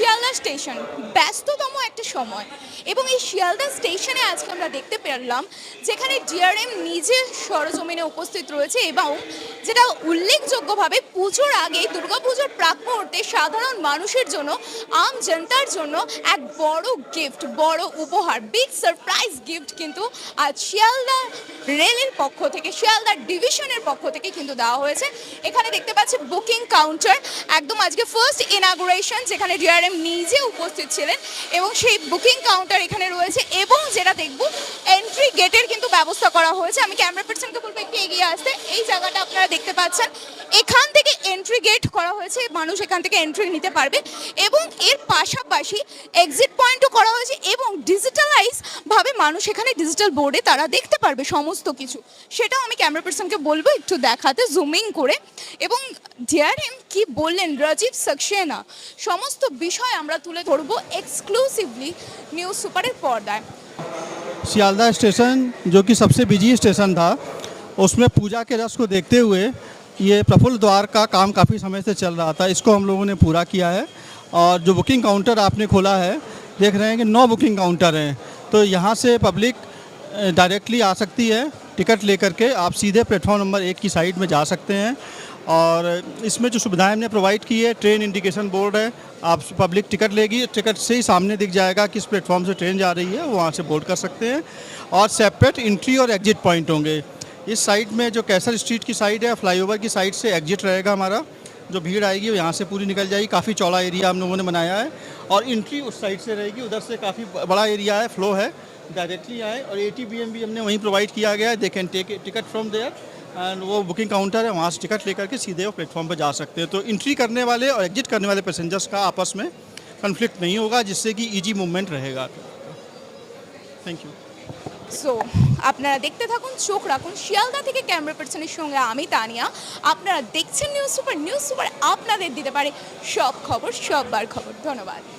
Sealdah station, ব্যস্ততম একটা সময়। এবং এই শিয়ালদা স্টেশনে আজকে আমরা দেখতে পেলাম যেখানে ডিআরএম নিজে সরজমিনে উপস্থিত রয়েছে এবং যেটা উল্লেখযোগ্যভাবে পুজোর আগে দুর্গাপুজোর প্রাক মুহূর্তে সাধারণ মানুষের জন্য, আম জনতার জন্য এক বড় গিফট বড় উপহার বিগ সারপ্রাইজ গিফট কিন্তু আজ শিয়ালদা রেলের পক্ষ থেকে, শিয়ালদা ডিভিশনের পক্ষ থেকে কিন্তু দেওয়া হয়েছে। এখানে দেখতে পাচ্ছি বুকিং কাউন্টার একদম আজকে ফার্স্ট ইনাগুরেশন যেখানে ডিআরএম নিজে উপস্থিত ছিলেন এবং সেই বুকিং কাউন্টার এখানে রয়েছে এবং যেটা দেখব এন্ট্রি গেটের কিন্তু ব্যবস্থা করা হয়েছে। আমি ক্যামেরা পার্সনকে বলব, একটু এগিয়ে আসতে। এই জায়গাটা আপনারা দেখতে পাচ্ছেন। এখান থেকে এন্ট্রি গেট করা হয়েছে, মানুষ এখান থেকে এন্ট্রি নিতে পারবে এবং এর পাশাপাশি এক্সিট পয়েন্টও করা হয়েছে এবং ডিজিটালাইজ ভাবে মানুষ এখানে ডিজিটাল বোর্ডে তারা দেখতে পারবে সমস্ত কিছু। সেটাও আমি ক্যামেরা পার্সনকে বলব, একটু দেখাতে জুমিং করে। এবং ডিআরএম কি বললেন, রাজীব সাকসেনা, সমস্ত বিষয় আমরা তুলে ধরবো এক্সক্লুসিভলি নিউজ সুপারের পর্দায় सियालदा स्टेशन जो कि सबसे बिजी स्टेशन था उसमें पूजा के रस को देखते हुए ये प्रफुल्ल द्वार का काम काफ़ी समय से चल रहा था इसको हम लोगों ने पूरा किया है और जो बुकिंग काउंटर आपने खोला है देख रहे हैं कि नौ बुकिंग काउंटर हैं तो यहाँ से पब्लिक डायरेक्टली आ सकती है टिकट लेकर के आप सीधे प्लेटफॉर्म नंबर एक की साइड में जा सकते हैं और इसमें जो सुविधाएँ हमने प्रोवाइड की है ट्रेन इंडिकेशन बोर्ड है, आप पब्लिक टिकट लेगी टिकट से ही सामने दिख जाएगा किस प्लेटफॉर्म से ट्रेन जा रही है वहाँ से बोर्ड कर सकते हैं। और सेपरेट इंट्री और एग्जिट पॉइंट होंगे। इस साइड में जो कैसर स्ट्रीट की साइड है फ्लाईओवर की साइड से एग्जिट रहेगा हमारा। जो भीड़ आएगी, वो यहाँ से पूरी निकल जाएगी। काफ़ी चौड़ा एरिया हम लोगों ने बनाया है। और इंट्री उस साइड से रहेगी। उधर से काफ़ी बड़ा एरिया है फ्लो है। डायरेक्टली आए। और ए टी बी एम भी हमने वहीं प्रोवाइड किया गया है। They can take ticket from there and वो बुकिंग काउंटर है वहाँ से टिकट लेकर के सीधे वो प्लेटफॉर्म पर जा सकते हैं तो इंट्री करने वाले और एग्जिट करने वाले पैसेंजर्स का आपस में कन्फ्लिक्ट नहीं होगा जिससे कि ईजी मूवमेंट रहेगा थैंक यू সো আপনারা দেখতে থাকুন চোখ রাখুন শিয়ালদা থেকে ক্যামেরা পার্সনের সঙ্গে আমি তানিয়া আপনারা দেখছেন নিউজ সুপার নিউজ সুপার আপনাদের দিতে পারে সব খবর সববার খবর ধন্যবাদ